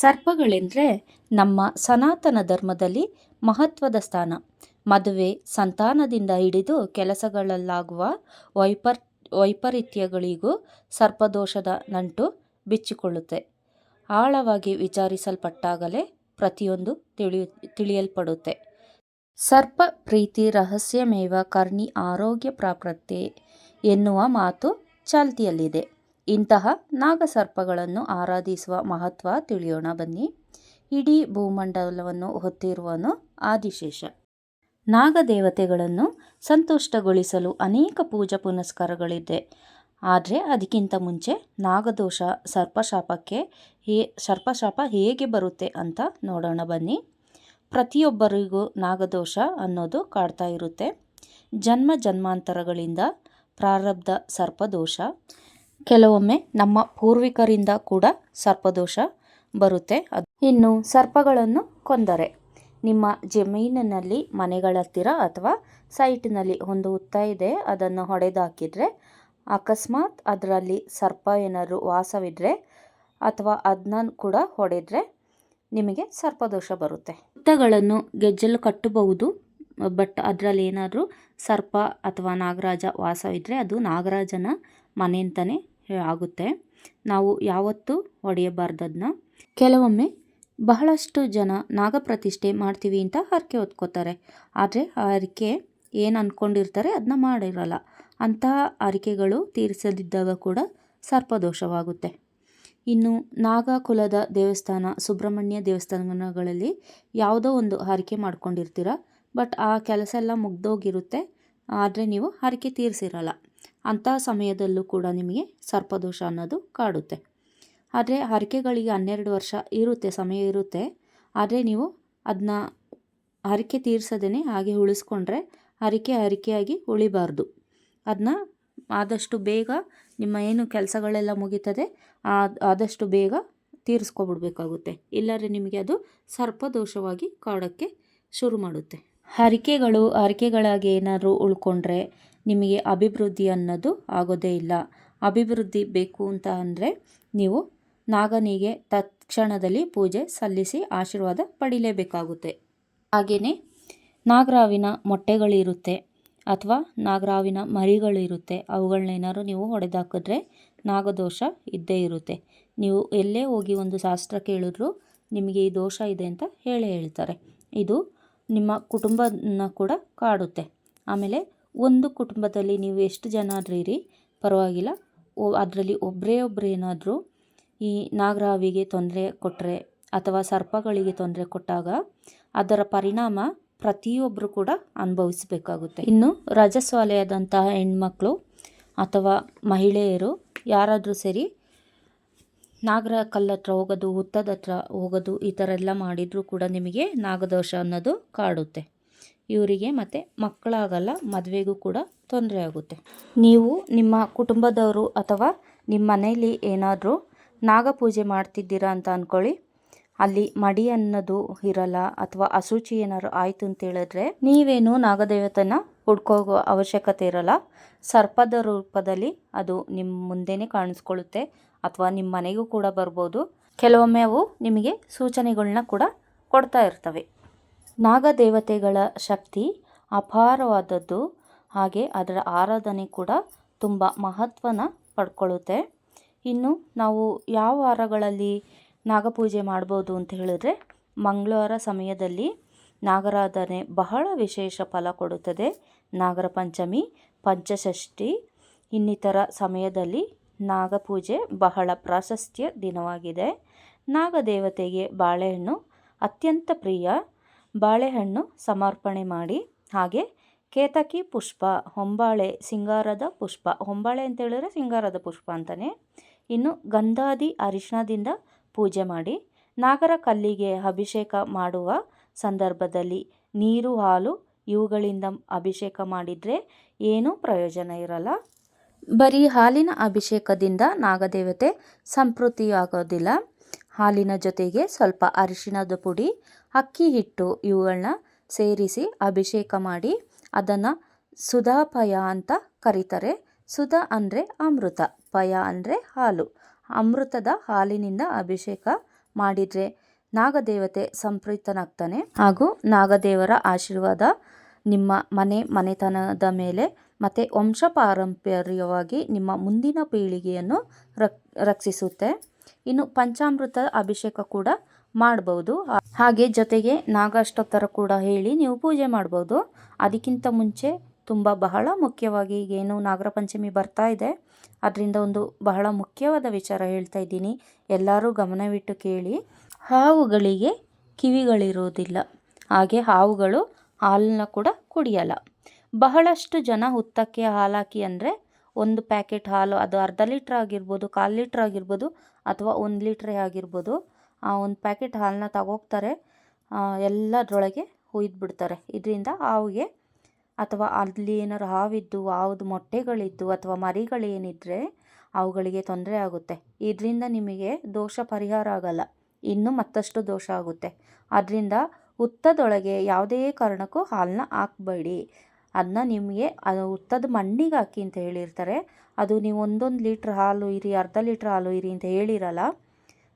ಸರ್ಪಗಳೆಂದರೆ ನಮ್ಮ ಸನಾತನ ಧರ್ಮದಲ್ಲಿ ಮಹತ್ವದ ಸ್ಥಾನ. ಮದುವೆ ಸಂತಾನದಿಂದ ಹಿಡಿದು ಕೆಲಸಗಳಲ್ಲಾಗುವ ವೈಪರ್, ವೈಪರೀತ್ಯಗಳಿಗೂ ಸರ್ಪದೋಷದ ನಂಟು ಬಿಚ್ಚಿಕೊಳ್ಳುತ್ತೆ. ಆಳವಾಗಿ ವಿಚಾರಿಸಲ್ಪಟ್ಟಾಗಲೇ ಪ್ರತಿಯೊಂದು ತಿಳಿಯು, ತಿಳಿಯಲ್ಪಡುತ್ತೆ. ಸರ್ಪ ಪ್ರೀತಿ ರಹಸ್ಯಮೇವ ಕರ್ಣಿ ಆರೋಗ್ಯ ಪ್ರಾಪ್ರತೆ ಎನ್ನುವ ಮಾತು ಚಾಲ್ತಿಯಲ್ಲಿದೆ. ಇಂತಹ ನಾಗಸರ್ಪಗಳನ್ನು ಆರಾಧಿಸುವ ಮಹತ್ವ ತಿಳಿಯೋಣ ಬನ್ನಿ. ಇಡೀ ಭೂಮಂಡಲವನ್ನು ಹೊತ್ತಿರುವನು ಆದಿಶೇಷ. ನಾಗದೇವತೆಗಳನ್ನು ಸಂತುಷ್ಟಗೊಳಿಸಲು ಅನೇಕ ಪೂಜಾ ಪುನಸ್ಕಾರಗಳಿದೆ. ಆದರೆ ಅದಕ್ಕಿಂತ ಮುಂಚೆ ನಾಗದೋಷ ಸರ್ಪಶಾಪಕ್ಕೆ ಹೇ, ಸರ್ಪಶಾಪ ಹೇಗೆ ಬರುತ್ತೆ ಅಂತ ನೋಡೋಣ ಬನ್ನಿ. ಪ್ರತಿಯೊಬ್ಬರಿಗೂ ನಾಗದೋಷ ಅನ್ನೋದು ಕಾಡ್ತಾ ಇರುತ್ತೆ. ಜನ್ಮ ಜನ್ಮಾಂತರಗಳಿಂದ ಪ್ರಾರಬ್ಧ ಸರ್ಪದೋಷ. ಕೆಲವೊಮ್ಮೆ ನಮ್ಮ ಪೂರ್ವಿಕರಿಂದ ಕೂಡ ಸರ್ಪದೋಷ ಬರುತ್ತೆ. ಅದು ಇನ್ನು ಸರ್ಪಗಳನ್ನು ಕೊಂದರೆ. ನಿಮ್ಮ ಜಮೀನಿನಲ್ಲಿ, ಮನೆಗಳ ಹತ್ತಿರ ಅಥವಾ ಸೈಟ್ನಲ್ಲಿ ಒಂದು ಹುತ್ತ ಇದೆ, ಅದನ್ನು ಹೊಡೆದಾಕಿದರೆ, ಅಕಸ್ಮಾತ್ ಅದರಲ್ಲಿ ಸರ್ಪ ಏನಾದರೂ ವಾಸವಿದ್ದರೆ ಅಥವಾ ಅದನ್ನ ಕೂಡ ಹೊಡೆದ್ರೆ ನಿಮಗೆ ಸರ್ಪದೋಷ ಬರುತ್ತೆ. ಹುತ್ತಗಳನ್ನು ಗೆಜ್ಜಲು ಕಟ್ಟಬಹುದು, ಬಟ್ ಅದರಲ್ಲಿ ಏನಾದರೂ ಸರ್ಪ ಅಥವಾ ನಾಗರಾಜ ವಾಸವಿದ್ದರೆ ಅದು ನಾಗರಾಜನ ಮನೆ ಅಂತಲೇ ಆಗುತ್ತೆ. ನಾವು ಯಾವತ್ತೂ ಹೊಡೆಯಬಾರ್ದು ಅದನ್ನ ಕೆಲವೊಮ್ಮೆ ಬಹಳಷ್ಟು ಜನ ನಾಗಪ್ರತಿಷ್ಠೆ ಮಾಡ್ತೀವಿ ಅಂತ ಹರಕೆ ಹೊತ್ಕೋತಾರೆ. ಆದರೆ ಆ ಹರಕೆ ಏನು ಅಂದ್ಕೊಂಡಿರ್ತಾರೆ ಅದನ್ನ ಮಾಡಿರಲ್ಲ. ಅಂತಹ ಹರಕೆಗಳು ತೀರಿಸದಿದ್ದಾಗ ಕೂಡ ಸರ್ಪದೋಷವಾಗುತ್ತೆ. ಇನ್ನು ನಾಗಕುಲದ ದೇವಸ್ಥಾನ, ಸುಬ್ರಹ್ಮಣ್ಯ ದೇವಸ್ಥಾನಗಳಲ್ಲಿ ಯಾವುದೋ ಒಂದು ಹರಕೆ ಮಾಡ್ಕೊಂಡಿರ್ತೀರ. ಬಟ್ ಆ ಕೆಲಸ ಎಲ್ಲ ಮುಗ್ದೋಗಿರುತ್ತೆ. ಆದರೆ ನೀವು ಹರಕೆ ತೀರಿಸಿರಲ್ಲ. ಅಂತಹ ಸಮಯದಲ್ಲೂ ಕೂಡ ನಿಮಗೆ ಸರ್ಪದೋಷ ಅನ್ನೋದು ಕಾಡುತ್ತೆ. ಆದರೆ ಹರಕೆಗಳಿಗೆ ಹನ್ನೆರಡು ವರ್ಷ ಇರುತ್ತೆ, ಸಮಯ ಇರುತ್ತೆ. ಆದರೆ ನೀವು ಅದನ್ನ ಹರಕೆ ತೀರಿಸದೇ ಹಾಗೆ ಉಳಿಸ್ಕೊಂಡ್ರೆ ಹರಕೆ ಹರಕೆಯಾಗಿ ಉಳಿಬಾರ್ದು. ಅದನ್ನ ಆದಷ್ಟು ಬೇಗ ನಿಮ್ಮ ಏನು ಕೆಲಸಗಳೆಲ್ಲ ಮುಗೀತದೆ ಆದಷ್ಟು ಬೇಗ ತೀರಿಸ್ಕೊಬಿಡ್ಬೇಕಾಗುತ್ತೆ. ಇಲ್ಲದ್ರೆ ನಿಮಗೆ ಅದು ಸರ್ಪದೋಷವಾಗಿ ಕಾಡೋಕ್ಕೆ ಶುರು ಮಾಡುತ್ತೆ ಹರಕೆಗಳು ಹರಕೆಗಳಾಗಿ ಏನಾದರೂ ಉಳ್ಕೊಂಡ್ರೆ ನಿಮಗೆ ಅಭಿವೃದ್ಧಿ ಅನ್ನೋದು ಆಗೋದೇ ಇಲ್ಲ. ಅಭಿವೃದ್ಧಿ ಬೇಕು ಅಂತ ಅಂದರೆ ನೀವು ನಾಗನಿಗೆ ತತ್ಕ್ಷಣದಲ್ಲಿ ಪೂಜೆ ಸಲ್ಲಿಸಿ ಆಶೀರ್ವಾದ ಪಡಿಲೇಬೇಕಾಗುತ್ತೆ. ಹಾಗೆಯೇ ನಾಗರಾವಿನ ಮೊಟ್ಟೆಗಳಿರುತ್ತೆ ಅಥವಾ ನಾಗರಾವಿನ ಮರಿಗಳಿರುತ್ತೆ, ಅವುಗಳನ್ನೇನಾದ್ರು ನೀವು ಹೊಡೆದಾಕಿದ್ರೆ ನಾಗದೋಷ ಇದ್ದೇ ಇರುತ್ತೆ. ನೀವು ಎಲ್ಲೇ ಹೋಗಿ ಒಂದು ಶಾಸ್ತ್ರ ಕೇಳಿದ್ರು ನಿಮಗೆ ಈ ದೋಷ ಇದೆ ಅಂತ ಹೇಳೇ ಹೇಳ್ತಾರೆ. ಇದು ನಿಮ್ಮ ಕುಟುಂಬನ ಕೂಡ ಕಾಡುತ್ತೆ. ಆಮೇಲೆ ಒಂದು ಕುಟುಂಬದಲ್ಲಿ ನೀವು ಎಷ್ಟು ಜನ ಇರಿ ಪರವಾಗಿಲ್ಲ. ಓ ಅದರಲ್ಲಿ ಒಬ್ಬರೇ ಒಬ್ಬರೇನಾದರೂ ಈ ನಾಗರಾವಿಗೆ ತೊಂದರೆ ಕೊಟ್ಟರೆ ಅಥವಾ ಸರ್ಪಗಳಿಗೆ ತೊಂದರೆ ಕೊಟ್ಟಾಗ ಅದರ ಪರಿಣಾಮ ಪ್ರತಿಯೊಬ್ಬರು ಕೂಡ ಅನುಭವಿಸಬೇಕಾಗುತ್ತೆ. ಇನ್ನು ರಜಸ್ವಾಲೆಯಾದಂತಹ ಹೆಣ್ಮಕ್ಳು ಅಥವಾ ಮಹಿಳೆಯರು ಯಾರಾದರೂ ಸರಿ ನಾಗರ ಕಲ್ಲ ಹತ್ರ ಹೋಗೋದು, ಹುತ್ತದ ಹತ್ರ ಹೋಗೋದು ಈ ಥರ ಎಲ್ಲ ಮಾಡಿದರೂ ಕೂಡ ನಿಮಗೆ ನಾಗದೋಷ ಅನ್ನೋದು ಕಾಡುತ್ತೆ. ಇವರಿಗೆ ಮತ್ತು ಮಕ್ಕಳಾಗಲ್ಲ, ಮದುವೆಗೂ ಕೂಡ ತೊಂದರೆ ಆಗುತ್ತೆ. ನೀವು ನಿಮ್ಮ ಕುಟುಂಬದವರು ಅಥವಾ ನಿಮ್ಮ ಮನೆಯಲ್ಲಿ ಏನಾದರೂ ನಾಗಪೂಜೆ ಮಾಡ್ತಿದ್ದೀರಾ ಅಂತ ಅಂದ್ಕೊಳ್ಳಿ ಅಲ್ಲಿ ಮಡಿ ಅನ್ನೋದು ಇರಲ್ಲ ಅಥವಾ ಅಶುಚಿ ಏನಾದ್ರು ಆಯಿತು ಅಂತ ಹೇಳಿದ್ರೆ ನೀವೇನು ನಾಗದೇವತೆನ ಹುಡ್ಕೋಗೋ ಅವಶ್ಯಕತೆ ಇರಲ್ಲ. ಸರ್ಪದ ರೂಪದಲ್ಲಿ ಅದು ನಿಮ್ಮ ಮುಂದೆನೇ ಕಾಣಿಸ್ಕೊಳ್ಳುತ್ತೆ. ಅಥವಾ ನಿಮ್ಮ ಮನೆಗೂ ಕೂಡ ಬರ್ಬೋದು. ಕೆಲವೊಮ್ಮೆ ಅವು ನಿಮಗೆ ಸೂಚನೆಗಳನ್ನ ಕೂಡ ಕೊಡ್ತಾ ಇರ್ತವೆ. ನಾಗದೇವತೆಗಳ ಶಕ್ತಿ ಅಪಾರವಾದದ್ದು. ಹಾಗೆ ಅದರ ಆರಾಧನೆ ಕೂಡ ತುಂಬ ಮಹತ್ವನ ಪಡ್ಕೊಳ್ಳುತ್ತೆ. ಇನ್ನು ನಾವು ಯಾವ ವಾರಗಳಲ್ಲಿ ನಾಗಪೂಜೆ ಮಾಡ್ಬೋದು ಅಂತ ಹೇಳಿದ್ರೆ, ಮಂಗಳವಾರ ಸಮಯದಲ್ಲಿ ನಾಗರಾಧನೆ ಬಹಳ ವಿಶೇಷ ಫಲ ಕೊಡುತ್ತದೆ. ನಾಗರ ಪಂಚಮಿ, ಪಂಚಷಷ್ಠಿ, ಇನ್ನಿತರ ಸಮಯದಲ್ಲಿ ನಾಗಪೂಜೆ ಬಹಳ ಪ್ರಾಶಸ್ತ್ಯ ದಿನವಾಗಿದೆ. ನಾಗದೇವತೆಗೆ ಬಾಳೆಹಣ್ಣು ಅತ್ಯಂತ ಪ್ರಿಯ. ಬಾಳೆಹಣ್ಣು ಸಮರ್ಪಣೆ ಮಾಡಿ. ಹಾಗೆ ಕೇತಕಿ ಪುಷ್ಪ, ಹೊಂಬಾಳೆ ಸಿಂಗಾರದ ಪುಷ್ಪ, ಹೊಂಬಾಳೆ ಅಂತ ಹೇಳಿದ್ರೆ ಸಿಂಗಾರದ ಪುಷ್ಪ ಅಂತಲೇ ಇನ್ನು ಗಂಧಾದಿ ಅರಿಶಿಣದಿಂದ ಪೂಜೆ ಮಾಡಿ. ನಾಗರ ಕಲ್ಲಿಗೆ ಅಭಿಷೇಕ ಮಾಡುವ ಸಂದರ್ಭದಲ್ಲಿ ನೀರು ಹಾಲು ಇವುಗಳಿಂದ ಅಭಿಷೇಕ ಮಾಡಿದರೆ ಏನೂ ಪ್ರಯೋಜನ ಇರಲ್ಲ. ಬರೀ ಹಾಲಿನ ಅಭಿಷೇಕದಿಂದ ನಾಗದೇವತೆ ಸಂಪೃತಿಯಾಗೋದಿಲ್ಲ ಹಾಲಿನ ಜೊತೆಗೆ ಸ್ವಲ್ಪ ಅರಿಶಿಣದ ಪುಡಿ, ಅಕ್ಕಿ ಹಿಟ್ಟು ಇವುಗಳನ್ನ ಸೇರಿಸಿ ಅಭಿಷೇಕ ಮಾಡಿ ಅದನ್ನು ಸುಧಾಪಯ ಅಂತ ಕರೀತಾರೆ. ಸುಧಾ ಅಂದರೆ ಅಮೃತ, ಪಯ ಅಂದರೆ ಹಾಲು. ಅಮೃತದ ಹಾಲಿನಿಂದ ಅಭಿಷೇಕ ಮಾಡಿದರೆ ನಾಗದೇವತೆ ಸಂಪ್ರೀತನಾಗ್ತಾನೆ ಹಾಗೂ ನಾಗದೇವರ ಆಶೀರ್ವಾದ ನಿಮ್ಮ ಮನೆ ಮನೆತನದ ಮೇಲೆ ಮತ್ತು ವಂಶ ಪಾರಂಪರ್ಯವಾಗಿ ನಿಮ್ಮ ಮುಂದಿನ ಪೀಳಿಗೆಯನ್ನು ರಕ್, ರಕ್ಷಿಸುತ್ತೆ. ಇನ್ನು ಪಂಚಾಮೃತ ಅಭಿಷೇಕ ಕೂಡ ಮಾಡ್ಬೋದು. ಹಾಗೆ ಜೊತೆಗೆ ನಾಗಾಷ್ಟೋತ್ತರ ಕೂಡ ಹೇಳಿ ನೀವು ಪೂಜೆ ಮಾಡ್ಬೋದು. ಅದಕ್ಕಿಂತ ಮುಂಚೆ ತುಂಬ ಬಹಳ ಮುಖ್ಯವಾಗಿ ಏನು ನಾಗರ ಪಂಚಮಿ ಬರ್ತಾ ಇದೆ. ಅದರಿಂದ ಒಂದು ಬಹಳ ಮುಖ್ಯವಾದ ವಿಚಾರ ಹೇಳ್ತಾ ಇದ್ದೀನಿ. ಎಲ್ಲರೂ ಗಮನವಿಟ್ಟು ಕೇಳಿ. ಹಾವುಗಳಿಗೆ ಕಿವಿಗಳಿರುವುದಿಲ್ಲ ಹಾಗೆ ಹಾವುಗಳು ಹಾಲನ್ನ ಕೂಡ ಕುಡಿಯಲ್ಲ. ಬಹಳಷ್ಟು ಜನ ಹುತ್ತಕ್ಕೆ ಹಾಲಾಕಿ ಅಂದರೆ ಒಂದು ಪ್ಯಾಕೆಟ್ ಹಾಲು, ಅದು ಅರ್ಧ ಲೀಟ್ರ್ ಆಗಿರ್ಬೋದು, ಕಾಲು ಲೀಟ್ರ್ ಆಗಿರ್ಬೋದು ಅಥವಾ ಒಂದು ಲೀಟ್ರೇ ಆಗಿರ್ಬೋದು, ಆ ಒಂದು ಪ್ಯಾಕೆಟ್ ಹಾಲನ್ನ ತಗೋಗ್ತಾರೆ. ಎಲ್ಲದರೊಳಗೆ ಹುಯ್ದು ಬಿಡ್ತಾರೆ. ಇದರಿಂದ ಹಾವಿಗೆ ಅಥವಾ ಅಲ್ಲಿ ಏನಾರು ಹಾವಿದ್ದು, ಹಾವ್ದು ಮೊಟ್ಟೆಗಳಿದ್ದು ಅಥವಾ ಮರಿಗಳೇನಿದ್ದರೆ ಅವುಗಳಿಗೆ ತೊಂದರೆ ಆಗುತ್ತೆ. ಇದರಿಂದ ನಿಮಗೆ ದೋಷ ಪರಿಹಾರ ಆಗಲ್ಲ. ಇನ್ನೂ ಮತ್ತಷ್ಟು ದೋಷ ಆಗುತ್ತೆ. ಅದರಿಂದ ಹುತ್ತದೊಳಗೆ ಯಾವುದೇ ಕಾರಣಕ್ಕೂ ಹಾಲನ್ನ ಹಾಕ್ಬೇಡಿ. ಅದನ್ನ ನಿಮಗೆ ಅದು ಉತ್ತದ ಮಣ್ಣಿಗೆ ಹಾಕಿ ಅಂತ ಹೇಳಿರ್ತಾರೆ. ಅದು ನೀವು ಒಂದೊಂದು ಲೀಟ್ರ್ ಹಾಲು ಇರಿ, ಅರ್ಧ ಲೀಟ್ರ್ ಹಾಲು ಇರಿ ಅಂತ ಹೇಳಿರಲ್ಲ,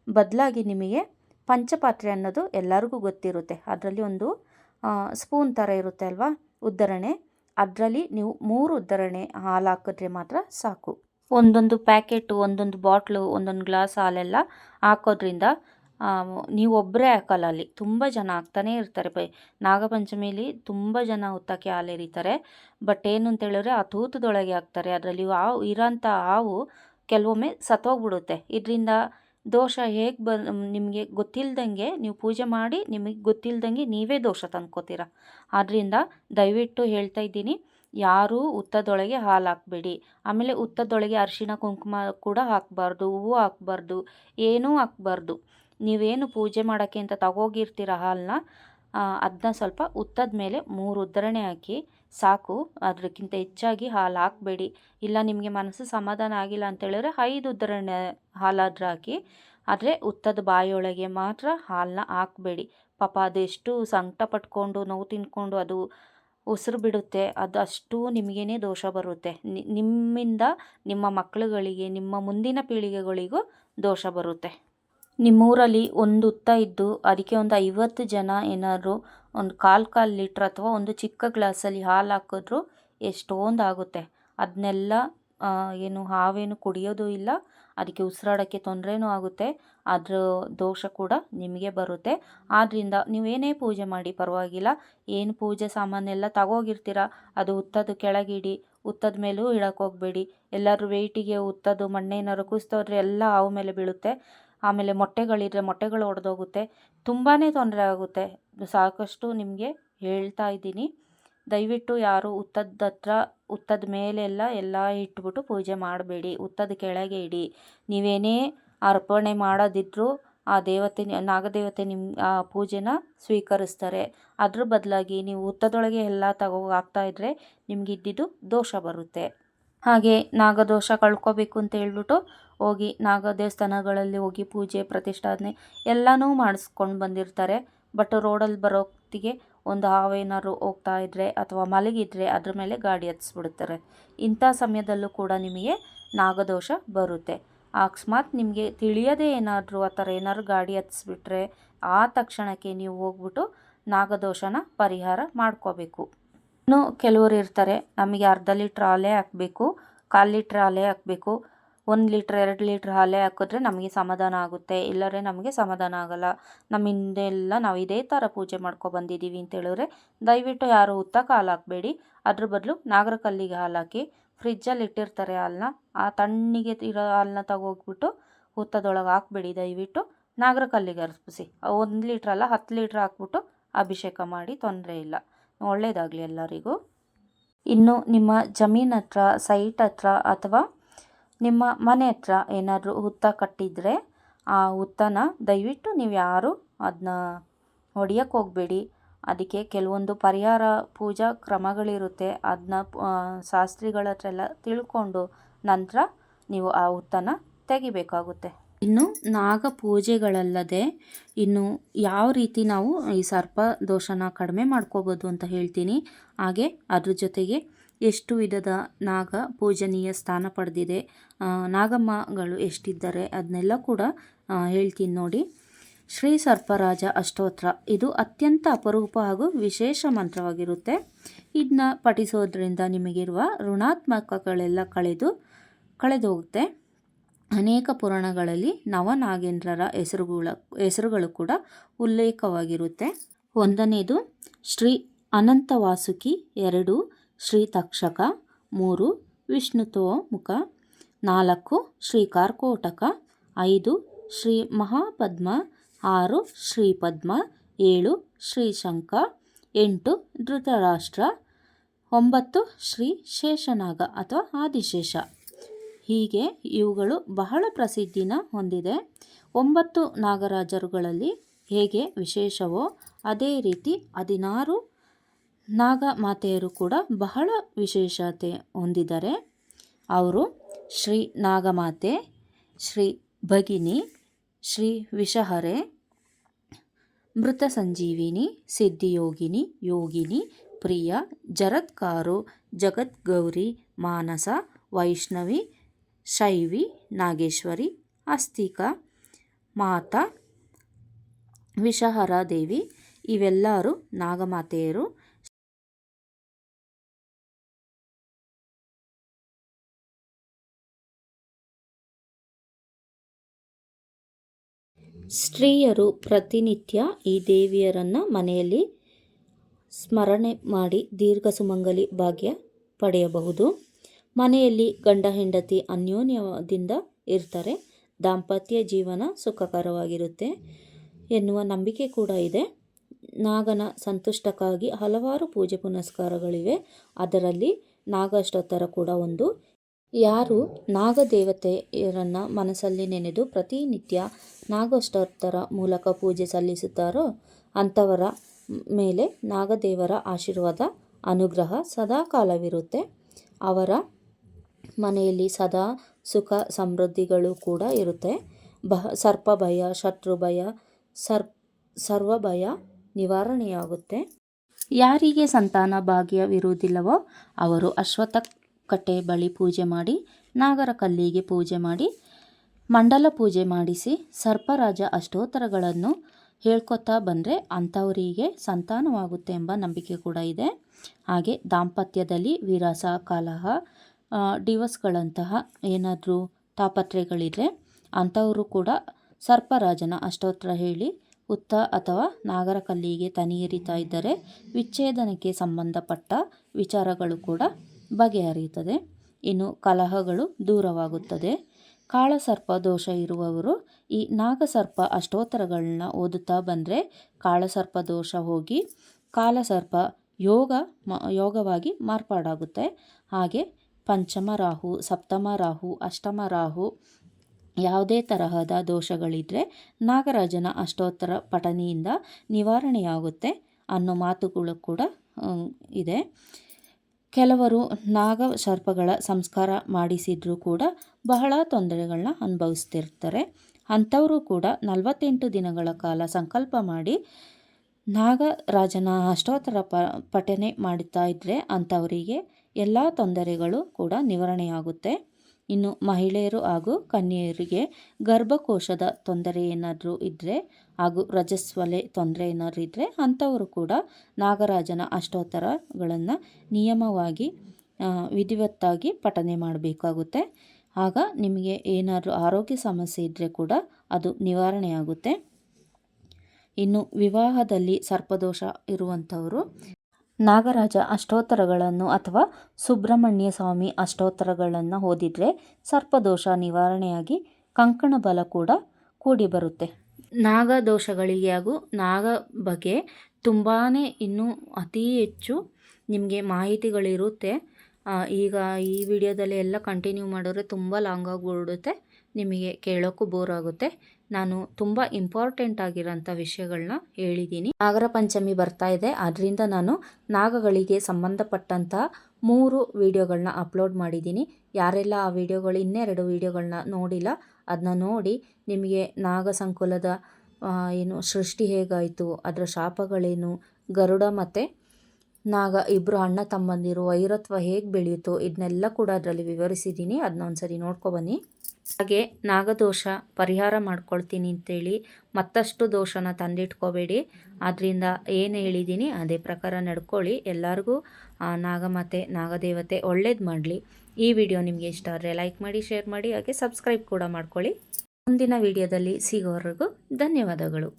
ಬದಲಾಗಿ ನಿಮಗೆ ಪಂಚಪಾತ್ರೆ ಅನ್ನೋದು ಎಲ್ಲರಿಗೂ ಗೊತ್ತಿರುತ್ತೆ. ಅದರಲ್ಲಿ ಒಂದು ಸ್ಪೂನ್ ಥರ ಇರುತ್ತೆ ಅಲ್ವಾ? ಉದ್ದರಣೆ ಅದರಲ್ಲಿ ನೀವು ಮೂರು ಉದ್ದರಣೆ ಹಾಲು ಹಾಕಿದ್ರೆ ಮಾತ್ರ ಸಾಕು. ಒಂದೊಂದು ಪ್ಯಾಕೆಟು, ಒಂದೊಂದು ಬಾಟ್ಲು, ಒಂದೊಂದು ಗ್ಲಾಸ್ ಹಾಲೆಲ್ಲ ಹಾಕೋದ್ರಿಂದ ನೀವು ಒಬ್ಬರೇ ಹಾಕಲ್ಲ ಅಲ್ಲಿ. ತುಂಬ ಜನ ಹಾಕ್ತಾನೇ ಇರ್ತಾರೆ. ಬೈ, ನಾಗಪಂಚಮಿಲಿ ತುಂಬ ಜನ ಹುತ್ತಕ್ಕೆ ಹಾಲು ಎರಿತಾರೆ ಬಟ್ ಏನು ಅಂತ ಹೇಳಿದ್ರೆ ಆ ತೂತದೊಳಗೆ ಹಾಕ್ತಾರೆ. ಅದರಲ್ಲಿ ಹಾವು ಇರೋಂಥ ಹಾವು ಕೆಲವೊಮ್ಮೆ ಸತ್ತೋಗ್ಬಿಡುತ್ತೆ. ಇದರಿಂದ ದೋಷ ಹೇಗೆ ಬ ನಿಮಗೆ ಗೊತ್ತಿಲ್ದಂಗೆ ನೀವು ಪೂಜೆ ಮಾಡಿ, ನಿಮಗೆ ಗೊತ್ತಿಲ್ದಂಗೆ ನೀವೇ ದೋಷ ತಂದ್ಕೋತೀರ. ಆದ್ದರಿಂದ ದಯವಿಟ್ಟು ಹೇಳ್ತಾ ಇದ್ದೀನಿ, ಯಾರೂ ಹುತ್ತದೊಳಗೆ ಹಾಲು ಹಾಕಬೇಡಿ ಆಮೇಲೆ ಹುತ್ತದೊಳಗೆ ಅರಿಶಿಣ, ಕುಂಕುಮ ಕೂಡ ಹಾಕಬಾರ್ದು, ಹೂವು ಹಾಕಬಾರ್ದು, ಏನೂ ಹಾಕ್ಬಾರ್ದು. ನೀವೇನು ಪೂಜೆ ಮಾಡೋಕ್ಕೆ ಅಂತ ತಗೋಗಿರ್ತೀರ ಹಾಲನ್ನ ಅದನ್ನ ಸ್ವಲ್ಪ ಉತ್ತದ ಮೇಲೆ ಮೂರು ಉದ್ದರಣೆ ಹಾಕಿ ಸಾಕು. ಅದಕ್ಕಿಂತ ಹೆಚ್ಚಾಗಿ ಹಾಲು ಹಾಕಬೇಡಿ. ಇಲ್ಲ ನಿಮಗೆ ಮನಸ್ಸು ಸಮಾಧಾನ ಆಗಿಲ್ಲ ಅಂತೇಳಿದ್ರೆ ಐದು ಉದ್ದರಣೆ ಹಾಲಾದ್ರೂ ಹಾಕಿ, ಆದರೆ ಉತ್ತದ ಬಾಯಿಯೊಳಗೆ ಮಾತ್ರ ಹಾಲನ್ನ ಹಾಕಬೇಡಿ. ಪಾಪ ಅದೆಷ್ಟು ಸಂಕಟ ಪಟ್ಕೊಂಡು, ನೋವು ತಿನ್ಕೊಂಡು, ಅದು ಉಸಿರು ಬಿಡುತ್ತೆ, ಅದು ಅಷ್ಟು ನಿಮಗೇನೆ ದೋಷ ಬರುತ್ತೆ. ನಿಮ್ಮಿಂದ ನಿಮ್ಮ ಮಕ್ಕಳುಗಳಿಗೆ ನಿಮ್ಮ ಮುಂದಿನ ಪೀಳಿಗೆಗಳಿಗೂ ದೋಷ ಬರುತ್ತೆ. ನಿಮ್ಮೂರಲ್ಲಿ ಒಂದು ಹುತ್ತ ಇದ್ದು ಅದಕ್ಕೆ ಒಂದು ಐವತ್ತು ಜನ ಏನಾದರೂ ಒಂದು ಕಾಲು ಕಾಲು ಲೀಟ್ರ್ ಅಥವಾ ಒಂದು ಚಿಕ್ಕ ಗ್ಲಾಸಲ್ಲಿ ಹಾಲು ಹಾಕಿದ್ರು ಎಷ್ಟೊಂದು ಆಗುತ್ತೆ. ಅದನ್ನೆಲ್ಲ ಏನು ಹಾವೇನು ಕುಡಿಯೋದು ಇಲ್ಲ. ಅದಕ್ಕೆ ಉಸಿರಾಡೋಕ್ಕೆ ತೊಂದರೆನೂ ಆಗುತ್ತೆ. ಅದರ ದೋಷ ಕೂಡ ನಿಮಗೆ ಬರುತ್ತೆ. ಆದ್ದರಿಂದ ನೀವೇನೇ ಪೂಜೆ ಮಾಡಿ ಪರವಾಗಿಲ್ಲ. ಏನು ಪೂಜೆ ಸಾಮಾನೆಲ್ಲ ತಗೋಗಿರ್ತೀರ? ಅದು ಹುತ್ತದ ಕೆಳಗಿಡಿ ಹುತ್ತದ ಮೇಲೂ ಇಡೋಕ್ಕೆ ಹೋಗಬೇಡಿ. ಎಲ್ಲರೂ ವೆಯ್ಟಿಗೆ ಹುತ್ತದು ಮಣ್ಣೇನಾದ್ರು ಕುಸ್ತೋದ್ರೆ ಎಲ್ಲ ಹಾವು ಮೇಲೆ ಬೀಳುತ್ತೆ. ಆಮೇಲೆ ಮೊಟ್ಟೆಗಳಿದ್ರೆ ಮೊಟ್ಟೆಗಳು ಒಡೆದೋಗುತ್ತೆ. ತುಂಬಾ ತೊಂದರೆ ಆಗುತ್ತೆ. ಸಾಕಷ್ಟು ನಿಮಗೆ ಹೇಳ್ತಾ ಇದ್ದೀನಿ. ದಯವಿಟ್ಟು ಯಾರು ಹುತ್ತದ ಹತ್ರ ಹುತ್ತದ ಮೇಲೆಲ್ಲ ಎಲ್ಲ ಇಟ್ಬಿಟ್ಟು ಪೂಜೆ ಮಾಡಬೇಡಿ. ಹುತ್ತದ ಕೆಳಗೆ ಇಡಿ. ನೀವೇನೇ ಅರ್ಪಣೆ ಮಾಡೋದಿದ್ರೂ ಆ ದೇವತೆ, ನಾಗದೇವತೆ ನಿಮ್ಮ ಆ ಪೂಜೆನ ಸ್ವೀಕರಿಸ್ತಾರೆ. ಅದ್ರ ಬದಲಾಗಿ ನೀವು ಹುತ್ತದೊಳಗೆ ಎಲ್ಲ ತಗೋ ಇದ್ದರೆ ನಿಮ್ಗೆ ಇದ್ದಿದ್ದು ದೋಷ ಬರುತ್ತೆ. ಹಾಗೆ ನಾಗದೋಷ ಕಳ್ಕೊಬೇಕು ಅಂತ ಹೇಳ್ಬಿಟ್ಟು ಹೋಗಿ ನಾಗ ದೇವಸ್ಥಾನಗಳಲ್ಲಿ ಹೋಗಿ ಪೂಜೆ ಪ್ರತಿಷ್ಠಾಪನೆ ಎಲ್ಲನೂ ಮಾಡಿಸ್ಕೊಂಡು ಬಂದಿರ್ತಾರೆ. ಬಟ್ ರೋಡಲ್ಲಿ ಬರೋ ಹೊತ್ತಿಗೆ ಒಂದು ಹಾವೇನಾದ್ರು ಹೋಗ್ತಾ ಇದ್ದರೆ ಅಥವಾ ಮಲಗಿದ್ರೆ ಅದ್ರ ಮೇಲೆ ಗಾಡಿ ಹತ್ಸ್ಬಿಡ್ತಾರೆ. ಇಂಥ ಸಮಯದಲ್ಲೂ ಕೂಡ ನಿಮಗೆ ನಾಗದೋಷ ಬರುತ್ತೆ. ಅಕಸ್ಮಾತ್ ನಿಮಗೆ ತಿಳಿಯದೇ ಏನಾದರೂ ಆ ಥರ ಏನಾದ್ರು ಗಾಡಿ ಹತ್ಸ್ಬಿಟ್ರೆ ಆ ತಕ್ಷಣಕ್ಕೆ ನೀವು ಹೋಗ್ಬಿಟ್ಟು ನಾಗದೋಷನ ಪರಿಹಾರ ಮಾಡ್ಕೋಬೇಕು. ಇನ್ನು ಕೆಲವರು ಇರ್ತಾರೆ, ನಮಗೆ ಅರ್ಧ ಲೀಟ್ರ್ ಹಾಲೇ ಹಾಕಬೇಕು, ಕಾಲು ಲೀಟ್ರ್ ಹಾಲೇ ಹಾಕಬೇಕು. ಒಂದು ಲೀಟ್ರ್, ಎರಡು ಲೀಟ್ರ್ ಹಾಲೇ ಹಾಕಿದ್ರೆ ನಮಗೆ ಸಮಾಧಾನ ಆಗುತ್ತೆ. ಇಲ್ಲರೆ ನಮಗೆ ಸಮಾಧಾನ ಆಗಲ್ಲ. ನಮ್ಮ ಹಿಂದೆಲ್ಲ ನಾವು ಇದೇ ಥರ ಪೂಜೆ ಮಾಡ್ಕೊ ಬಂದಿದ್ದೀವಿ ಅಂತ ಹೇಳಿದ್ರೆ ದಯವಿಟ್ಟು ಯಾರು ಹುತ್ತಕ್ಕೆ ಹಾಲು ಹಾಕಬೇಡಿ. ಅದ್ರ ಬದಲು ನಾಗರ ಕಲ್ಲಿಗೆ ಹಾಲು ಹಾಕಿ ಫ್ರಿಜ್ಜಲ್ಲಿ ಇಟ್ಟಿರ್ತಾರೆ ಹಾಲನ್ನ ಆ ತಣ್ಣಗೆ ಇರೋ ಹಾಲನ್ನ ತಗೋಗ್ಬಿಟ್ಟು ಹುತ್ತದೊಳಗೆ ಹಾಕ್ಬೇಡಿ ದಯವಿಟ್ಟು. ನಾಗರ ಕಲ್ಲಿಗೆ ಅರ್ಪಿಸಿ. ಒಂದು ಲೀಟ್ರ್ ಅಲ್ಲ, ಹತ್ತು ಲೀಟ್ರ್ ಹಾಕ್ಬಿಟ್ಟು ಅಭಿಷೇಕ ಮಾಡಿ ತೊಂದರೆ ಇಲ್ಲ. ಒಳ್ಳೆಯದಾಗಲಿ ಎಲ್ಲರಿಗೂ. ಇನ್ನು ನಿಮ್ಮ ಜಮೀನ್ ಹತ್ರ, ಸೈಟ್ ಹತ್ರ ಅಥವಾ ನಿಮ್ಮ ಮನೆ ಹತ್ರ ಏನಾದರೂ ಹುತ್ತ ಕಟ್ಟಿದರೆ ಆ ಹುತ್ತನ ದಯವಿಟ್ಟು ನೀವು ಯಾರು ಅದನ್ನ ಹೊಡಿಯೋಕ್ಕೆ ಹೋಗಬೇಡಿ. ಅದಕ್ಕೆ ಕೆಲವೊಂದು ಪರಿಹಾರ ಪೂಜಾ ಕ್ರಮಗಳಿರುತ್ತೆ. ಅದನ್ನ ಶಾಸ್ತ್ರಿಗಳ ಹತ್ರ ಎಲ್ಲ ತಿಳ್ಕೊಂಡು ನಂತರ ನೀವು ಆ ಹುತ್ತನ ತೆಗಿಬೇಕಾಗುತ್ತೆ. ಇನ್ನು ನಾಗ ಪೂಜೆಗಳಲ್ಲದೆ ಇನ್ನು ಯಾವ ರೀತಿ ನಾವು ಈ ಸರ್ಪ ದೋಷನ ಕಡಿಮೆ ಮಾಡ್ಕೋಬೋದು ಅಂತ ಹೇಳ್ತೀನಿ. ಹಾಗೆ ಅದ್ರ ಜೊತೆಗೆ ಎಷ್ಟು ವಿಧದ ನಾಗ ಪೂಜನೀಯ ಸ್ಥಾನ ಪಡೆದಿದೆ ನಾಗಮ್ಮಗಳು ಎಷ್ಟಿದ್ದಾರೆ ಅದನ್ನೆಲ್ಲ ಕೂಡ ಹೇಳ್ತೀನಿ ನೋಡಿ. ಶ್ರೀ ಸರ್ಪರಾಜ ಅಷ್ಟೋತ್ರ. ಇದು ಅತ್ಯಂತ ಅಪರೂಪ ಹಾಗೂ ವಿಶೇಷ ಮಂತ್ರವಾಗಿರುತ್ತೆ. ಇದನ್ನ ಪಠಿಸೋದ್ರಿಂದ ನಿಮಗಿರುವ ಋಣಾತ್ಮಕಗಳೆಲ್ಲ ಕಳೆದು, ಕಳೆದೋಗುತ್ತೆ. ಅನೇಕ ಪುರಾಣಗಳಲ್ಲಿ ನವನಾಗೇಂದ್ರರ ಹೆಸರುಗಳ, ಹೆಸರುಗಳು ಕೂಡ ಉಲ್ಲೇಖವಾಗಿರುತ್ತೆ. ಒಂದನೇದು ಶ್ರೀ ಅನಂತ ವಾಸುಕಿ ಎರಡು ಶ್ರೀ ತಕ್ಷಕ ಮೂರು ವಿಷ್ಣುತೋಮುಖ, ನಾಲ್ಕು ಶ್ರೀ ಕಾರ್ಕೋಟಕ ಐದು ಶ್ರೀ ಮಹಾಪದ್ಮ ಆರು ಶ್ರೀ ಪದ್ಮ ಏಳು ಶ್ರೀ ಶಂಖ ಎಂಟು ಧೃತರಾಷ್ಟ್ರ, ಒಂಬತ್ತು ಶ್ರೀ ಶೇಷನಾಗ ಅಥವಾ ಆದಿಶೇಷ. ಹೀಗೆ ಇವುಗಳು ಬಹಳ ಪ್ರಸಿದ್ಧಿನ ಹೊಂದಿದೆ. ಒಂಬತ್ತು ನಾಗರಾಜರುಗಳಲ್ಲಿ ಹೇಗೆ ವಿಶೇಷವೋ ಅದೇ ರೀತಿ ಹದಿನಾರು ನಾಗಮಾತೆಯರು ಕೂಡ ಬಹಳ ವಿಶೇಷತೆ ಹೊಂದಿದ್ದಾರೆ. ಅವರು ಶ್ರೀ ನಾಗಮಾತೆ, ಶ್ರೀ ಭಗಿನಿ, ಶ್ರೀ ವಿಷಹರೆ, ಮೃತ ಸಂಜೀವಿನಿ ಸಿದ್ಧಿಯೋಗಿನಿ ಯೋಗಿನಿ ಪ್ರಿಯ, ಜರತ್ಕಾರು, ಜಗದ್ಗೌರಿ, ಮಾನಸ, ವೈಷ್ಣವಿ, ಶೈವಿ, ನಾಗೇಶ್ವರಿ ಅಸ್ತಿಕ ಮಾತಾ ವಿಷಹರ ದೇವಿ ಇವೆಲ್ಲರೂ ನಾಗಮಾತೆಯರು. ಸ್ತ್ರೀಯರು ಪ್ರತಿನಿತ್ಯ ಈ ದೇವಿಯರನ್ನು ಮನೆಯಲ್ಲಿ ಸ್ಮರಣೆ ಮಾಡಿ ದೀರ್ಘ ಸುಮಂಗಲಿ ಭಾಗ್ಯ ಪಡೆಯಬಹುದು. ಮನೆಯಲ್ಲಿ ಗಂಡ ಹೆಂಡತಿ ಅನ್ಯೋನ್ಯದಿಂದ ಇರ್ತಾರೆ. ದಾಂಪತ್ಯ ಜೀವನ ಸುಖಕರವಾಗಿರುತ್ತೆ ಎನ್ನುವ ನಂಬಿಕೆ ಕೂಡ ಇದೆ. ನಾಗನ ಸಂತುಷ್ಟಕ್ಕಾಗಿ ಹಲವಾರು ಪೂಜೆ ಪುನಸ್ಕಾರಗಳಿವೆ. ಅದರಲ್ಲಿ ನಾಗಷ್ಟೋತ್ತರ ಕೂಡ ಒಂದು. ಯಾರು ನಾಗದೇವತೆಯರನ್ನು ಮನಸ್ಸಲ್ಲಿ ನೆನೆದು ಪ್ರತಿನಿತ್ಯ ನಾಗಷ್ಟೋತ್ತರ ಮೂಲಕ ಪೂಜೆ ಸಲ್ಲಿಸುತ್ತಾರೋ, ಅಂಥವರ ಮೇಲೆ ನಾಗದೇವರ ಆಶೀರ್ವಾದ, ಅನುಗ್ರಹ ಸದಾ ಕಾಲವಿರುತ್ತೆ ಅವರ ಮನೆಯಲ್ಲಿ ಸದಾ ಸುಖ ಸಮೃದ್ಧಿಗಳು ಕೂಡ ಇರುತ್ತೆ. ಬಹ, ಸರ್ಪ ಭಯ, ಶತ್ರು ಭಯ, ಸರ್, ಸರ್ವ ಭಯ ನಿವಾರಣೆಯಾಗುತ್ತೆ. ಯಾರಿಗೆ ಸಂತಾನ ಭಾಗ್ಯವಿರುವುದಿಲ್ಲವೋ, ಅವರು ಅಶ್ವತ್ಥ ಕಟ್ಟೆ ಬಳಿ ಪೂಜೆ ಮಾಡಿ, ನಾಗರ ಕಲ್ಲಿಗೆ ಪೂಜೆ ಮಾಡಿ, ಮಂಡಲ ಪೂಜೆ ಮಾಡಿಸಿ, ಸರ್ಪರಾಜ ಅಷ್ಟೋತ್ತರಗಳನ್ನು ಹೇಳ್ಕೊತಾ ಬಂದರೆ ಅಂಥವರಿಗೆ ಸಂತಾನವಾಗುತ್ತೆ ಎಂಬ ನಂಬಿಕೆ ಕೂಡ ಇದೆ. ಹಾಗೆ ದಾಂಪತ್ಯದಲ್ಲಿ ವಿರಾಸ, ಕಲಹ ಡಿವಸ್ಗಳಂತಹ ಏನಾದರೂ ತಾಪತ್ರೆಗಳಿದ್ರೆ ಅಂಥವರು ಕೂಡ ಸರ್ಪರಾಜನ ಅಷ್ಟೋತ್ತರ ಹೇಳಿ ಉತ್ತ ಅಥವಾ ನಾಗರ ಕಲ್ಲಿಗೆ ತನಿ ಎರಿತಾ ಇದ್ದರೆ ವಿಚ್ಛೇದನಕ್ಕೆ ಸಂಬಂಧಪಟ್ಟ ವಿಚಾರಗಳು ಕೂಡ ಬಗೆಹರಿಯುತ್ತದೆ. ಇನ್ನು ಕಲಹಗಳು ದೂರವಾಗುತ್ತದೆ. ಕಾಳಸರ್ಪ ದೋಷ ಇರುವವರು ಈ ನಾಗಸರ್ಪ ಅಷ್ಟೋತ್ತರಗಳನ್ನ ಓದುತ್ತಾ ಬಂದರೆ ಕಾಳಸರ್ಪ ದೋಷ ಹೋಗಿ ಕಾಲಸರ್ಪ ಯೋಗ ಯೋಗವಾಗಿ ಮಾರ್ಪಾಡಾಗುತ್ತೆ. ಹಾಗೆ ಪಂಚಮ ರಾಹು, ಸಪ್ತಮ ರಾಹು, ಅಷ್ಟಮ ರಾಹು ಯಾವುದೇ ತರಹದ ದೋಷಗಳಿದ್ದರೆ ನಾಗರಾಜನ ಅಷ್ಟೋತ್ತರ ಪಠನೆಯಿಂದ ನಿವಾರಣೆಯಾಗುತ್ತೆ ಅನ್ನೋ ಮಾತುಗಳು ಕೂಡ ಇದೆ. ಕೆಲವರು ನಾಗ ಸರ್ಪಗಳ ಸಂಸ್ಕಾರ ಮಾಡಿಸಿದರೂ ಕೂಡ ಬಹಳ ತೊಂದರೆಗಳನ್ನ ಅನುಭವಿಸ್ತಿರ್ತಾರೆ. ಅಂಥವರು ಕೂಡ ನಲವತ್ತೆಂಟು ದಿನಗಳ ಕಾಲ ಸಂಕಲ್ಪ ಮಾಡಿ ನಾಗರಾಜನ ಅಷ್ಟೋತ್ತರ ಪ, ಪಠನೆ ಮಾಡುತ್ತಾ ಇದ್ದರೆ ಅಂಥವರಿಗೆ ಎಲ್ಲ ತೊಂದರೆಗಳು ಕೂಡ ನಿವಾರಣೆಯಾಗುತ್ತೆ. ಇನ್ನು ಮಹಿಳೆಯರು ಹಾಗೂ ಕನ್ಯೆಯರಿಗೆ ಗರ್ಭಕೋಶದ ತೊಂದರೆ ಏನಾದರೂ ಇದ್ದರೆ ಹಾಗೂ ರಜಸ್ವಲೆ ತೊಂದರೆ ಏನಾದರೂ ಇದ್ದರೆ ಅಂಥವರು ಕೂಡ ನಾಗರಾಜನ ಅಷ್ಟೋತ್ತರಗಳನ್ನು ನಿಯಮವಾಗಿ ವಿಧಿವತ್ತಾಗಿ ಪಠನೆ ಮಾಡಬೇಕಾಗುತ್ತೆ. ಆಗ ನಿಮಗೆ ಏನಾದರೂ ಆರೋಗ್ಯ ಸಮಸ್ಯೆ ಇದ್ದರೆ ಕೂಡ ಅದು ನಿವಾರಣೆಯಾಗುತ್ತೆ. ಇನ್ನು ವಿವಾಹದಲ್ಲಿ ಸರ್ಪದೋಷ ಇರುವಂಥವರು ನಾಗರಾಜ ಅಷ್ಟೋತ್ತರಗಳನ್ನು ಅಥವಾ ಸುಬ್ರಹ್ಮಣ್ಯ ಸ್ವಾಮಿ ಅಷ್ಟೋತ್ತರಗಳನ್ನು ಓದಿದರೆ ಸರ್ಪದೋಷ ನಿವಾರಣೆಯಾಗಿ ಕಂಕಣ ಬಲ ಕೂಡ ಕೂಡಿ ಬರುತ್ತೆ. ನಾಗದೋಷಗಳಿಗೆ ಹಾಗೂ ನಾಗ ಬಗ್ಗೆ ತುಂಬಾ ಇನ್ನೂ ಅತಿ ಹೆಚ್ಚು ನಿಮಗೆ ಮಾಹಿತಿಗಳಿರುತ್ತೆ. ಈಗ ಈ ವಿಡಿಯೋದಲ್ಲಿ ಎಲ್ಲ ಕಂಟಿನ್ಯೂ ಮಾಡಿದ್ರೆ ತುಂಬ ಲಾಂಗ್ ಆಗಿಬಿಡುತ್ತೆ ನಿಮಗೆ ಕೇಳೋಕ್ಕೂ ಬೋರ್ ಆಗುತ್ತೆ. ನಾನು ತುಂಬ ಇಂಪಾರ್ಟೆಂಟ್ ಆಗಿರೋಂಥ ವಿಷಯಗಳನ್ನ ಹೇಳಿದ್ದೀನಿ ನಾಗರ ಪಂಚಮಿ ಬರ್ತಾ ಇದೆ. ಅದರಿಂದ ನಾನು ನಾಗಗಳಿಗೆ ಸಂಬಂಧಪಟ್ಟಂತಹ ಮೂರು ವಿಡಿಯೋಗಳನ್ನ ಅಪ್ಲೋಡ್ ಮಾಡಿದ್ದೀನಿ ಯಾರೆಲ್ಲ ಆ ವಿಡಿಯೋಗಳು, ಇನ್ನೆರಡು ವಿಡಿಯೋಗಳನ್ನ ನೋಡಿಲ್ಲ ಅದನ್ನ ನೋಡಿ ನಿಮಗೆ ನಾಗ ಸಂಕುಲದ ಏನು ಸೃಷ್ಟಿ ಹೇಗಾಯಿತು, ಅದರ ಶಾಪಗಳೇನು, ಗರುಡ ಮತ್ತು ನಾಗ ಇಬ್ಬರು ಅಣ್ಣ ತಮ್ಮಂದಿರು, ವೈರತ್ವ ಹೇಗೆ ಬೆಳೆಯಿತು ಇದನ್ನೆಲ್ಲ ಕೂಡ ಅದರಲ್ಲಿ ವಿವರಿಸಿದ್ದೀನಿ ಅದನ್ನ ಒಂದು ಸರಿ ನೋಡ್ಕೊಬನ್ನಿ ಹಾಗೆ ನಾಗದೋಷ ಪರಿಹಾರ ಮಾಡ್ಕೊಳ್ತೀನಿ ಅಂತೇಳಿ ಮತ್ತಷ್ಟು ದೋಷನ ತಂದಿಟ್ಕೋಬೇಡಿ. ಆದ್ದರಿಂದ ಏನು ಹೇಳಿದ್ದೀನಿ ಅದೇ ಪ್ರಕಾರ ನಡ್ಕೊಳ್ಳಿ. ಎಲ್ಲರಿಗೂ ನಾಗಮಾತೆ, ನಾಗದೇವತೆ ಒಳ್ಳೇದು ಮಾಡಲಿ. ಈ ವಿಡಿಯೋ ನಿಮಗೆ ಇಷ್ಟ ಆದರೆ ಲೈಕ್ ಮಾಡಿ, ಶೇರ್ ಮಾಡಿ, ಹಾಗೆ ಸಬ್ಸ್ಕ್ರೈಬ್ ಕೂಡ ಮಾಡ್ಕೊಳ್ಳಿ. ಮುಂದಿನ ವಿಡಿಯೋದಲ್ಲಿ ಸಿಗೋವರೆಗೂ ಧನ್ಯವಾದಗಳು.